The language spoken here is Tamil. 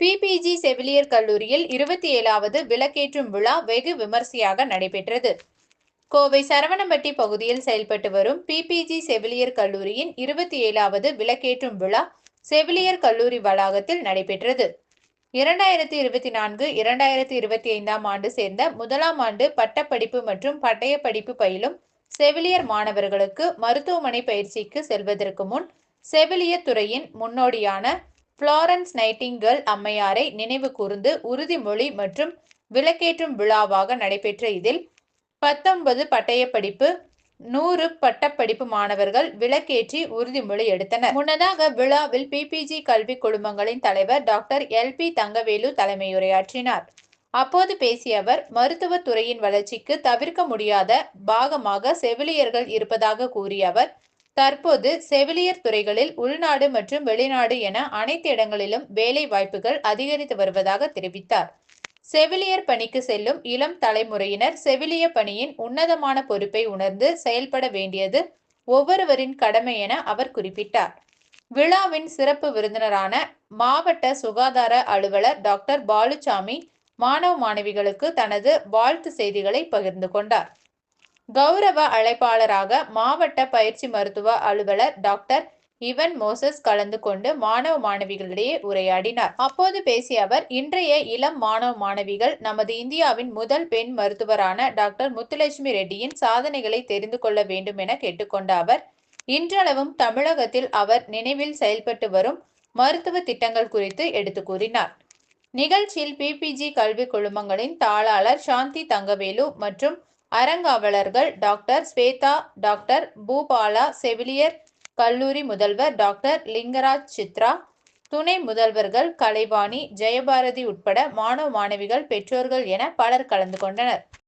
பிபிஜி செவிலியர் கல்லூரியில் இருபத்தி ஏழாவது விளக்கேற்றும் விழா வெகு விமர்சையாக நடைபெற்றது. கோவை சரவணம்பட்டி பகுதியில் செயல்பட்டு வரும் பிபிஜி செவிலியர் கல்லூரியின் இருபத்தி ஏழாவது விளக்கேற்றும் விழா செவிலியர் கல்லூரி வளாகத்தில் நடைபெற்றது. இரண்டாயிரத்தி இருபத்தி நான்கு இரண்டாயிரத்தி இருபத்தி ஐந்தாம் ஆண்டு சேர்ந்த முதலாம் ஆண்டு பட்டப்படிப்பு மற்றும் பட்டய படிப்பு பயிலும் செவிலியர் மாணவர்களுக்கு மருத்துவமனை பயிற்சிக்கு செல்வதற்கு முன் செவிலியர் துறையின் முன்னோடியான புளோரன்ஸ் நைட்டிங்கல் அம்மையாரை நினைவு கூர்ந்து உறுதிமொழி மற்றும் விளக்கேற்றும் விழாவாக நடைபெற்ற இதில் பத்தொன்பது பட்டயப்படிப்பு நூறு பட்டப்படிப்பு மாணவர்கள் விளக்கேற்றி உறுதிமொழி எடுத்தனர். முன்னதாக விழாவில் பிபிஜி கல்வி குழுமங்களின் தலைவர் டாக்டர் எல் பி தங்கவேலு தலைமையுரையாற்றினார். அப்போது பேசிய அவர் மருத்துவத் துறையின் வளர்ச்சிக்கு தவிர்க்க முடியாத பாகமாக செவிலியர்கள் இருப்பதாக கூறிய அவர் தற்போது செவிலியர் துறைகளில் உள்நாடு மற்றும் வெளிநாடு என அனைத்து இடங்களிலும் வேலை வாய்ப்புகள் அதிகரித்து வருவதாக தெரிவித்தார். செவிலியர் பணிக்கு செல்லும் இளம் தலைமுறையினர் செவிலிய பணியின் உன்னதமான பொறுப்பை உணர்ந்து செயல்பட வேண்டியது ஒவ்வொருவரின் கடமை என அவர் குறிப்பிட்டார். விழாவின் சிறப்பு விருந்தினரான மாவட்ட சுகாதார அலுவலர் டாக்டர் பாலுசாமி மாணவ மாணவிகளுக்கு தனது வாழ்த்து செய்திகளை பகிர்ந்து கொண்டார். கௌரவ அழைப்பாளராக மாவட்ட பயிற்சி மருத்துவ அலுவலர் டாக்டர் இவன் மோசஸ் கலந்து கொண்டு மாணவ மாணவிகளிடையே உரையாடினார். அப்போது பேசிய அவர் இன்றைய இளம் மாணவ மாணவிகள் நமது இந்தியாவின் முதல் பெண் மருத்துவரான டாக்டர் முத்துலட்சுமி ரெட்டியின் சாதனைகளை தெரிந்து கொள்ள வேண்டும் என கேட்டுக்கொண்ட அவர் இன்றளவும் தமிழகத்தில் அவர் நினைவில் செயல்பட்டு வரும் மருத்துவ திட்டங்கள் குறித்து எடுத்து கூறினார். நிகழ்ச்சியில் பிபிஜி கல்வி குழுமங்களின் தாளாளர் சாந்தி தங்கவேலு மற்றும் அறங்காவலர்கள் டாக்டர் ஸ்வேதா டாக்டர் பூபாலா செவிலியர் கல்லூரி முதல்வர் டாக்டர் லிங்கராஜ் சித்ரா துணை முதல்வர்கள் கலைவாணி ஜெயபாரதி உட்பட மாணவ மாணவிகள் பெற்றோர்கள் என பலர் கலந்து கொண்டனர்.